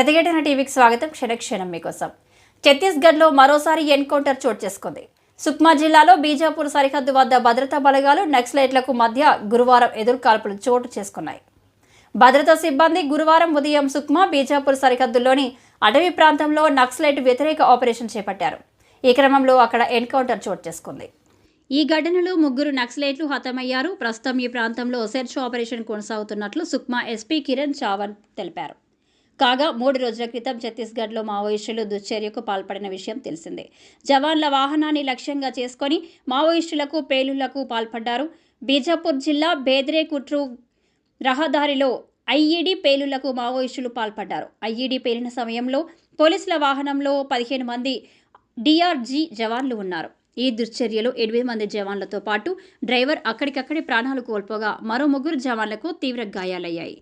ప్రతిఘటన టీవీకి స్వాగతం. క్షణక్షణం మీకోసం. ఛత్తీస్గఢ్లో మరోసారి ఎన్కౌంటర్ చోటు చేసుకుంది. సుక్మా జిల్లాలో బీజాపూర్ సరిహద్దు వద్ద భద్రతా బలగాలు నక్సలైట్లకు మధ్య గురువారం ఎదురుకాల్పులు చోటు చేసుకున్నాయి. భద్రతా సిబ్బంది గురువారం ఉదయం సుక్మా బీజాపూర్ సరిహద్దుల్లోని అటవీ ప్రాంతంలో నక్సలైట్ వ్యతిరేక ఆపరేషన్ చేపట్టారు. ఈ క్రమంలో అక్కడ ఎన్కౌంటర్ చోటు చేసుకుంది. ఈ ఘటనలో ముగ్గురు నక్సలైట్లు హతమయ్యారు. ప్రస్తుతం ఈ ప్రాంతంలో సెర్చ్ ఆపరేషన్ కొనసాగుతున్నట్లు సుక్మా ఎస్పీ కిరణ్ చావన్ తెలిపారు. కాగా మూడు రోజుల క్రితం ఛత్తీస్గఢ్లో మావోయిస్టులు దుశ్చర్యకు పాల్పడిన విషయం తెలిసిందే. జవాన్ల వాహనాన్ని లక్ష్యంగా చేసుకొని మావోయిస్టులకు పేలుళ్ళకు పాల్పడ్డారు. బీజాపూర్ జిల్లా బేద్రే కుట్రు రహదారిలో ఐఈడీ పేలుళ్ళకు మావోయిస్టులు పాల్పడ్డారు. ఐఈడీ పేలిన సమయంలో పోలీసుల వాహనంలో పదిహేను మంది డిఆర్జీ జవాన్లు ఉన్నారు. ఈ దుశ్చర్యలో ఎనిమిది మంది జవాన్లతో పాటు డ్రైవర్ అక్కడికక్కడే ప్రాణాలు కోల్పోగా మరో ముగ్గురు జవాన్లకు తీవ్ర గాయాలయ్యాయి.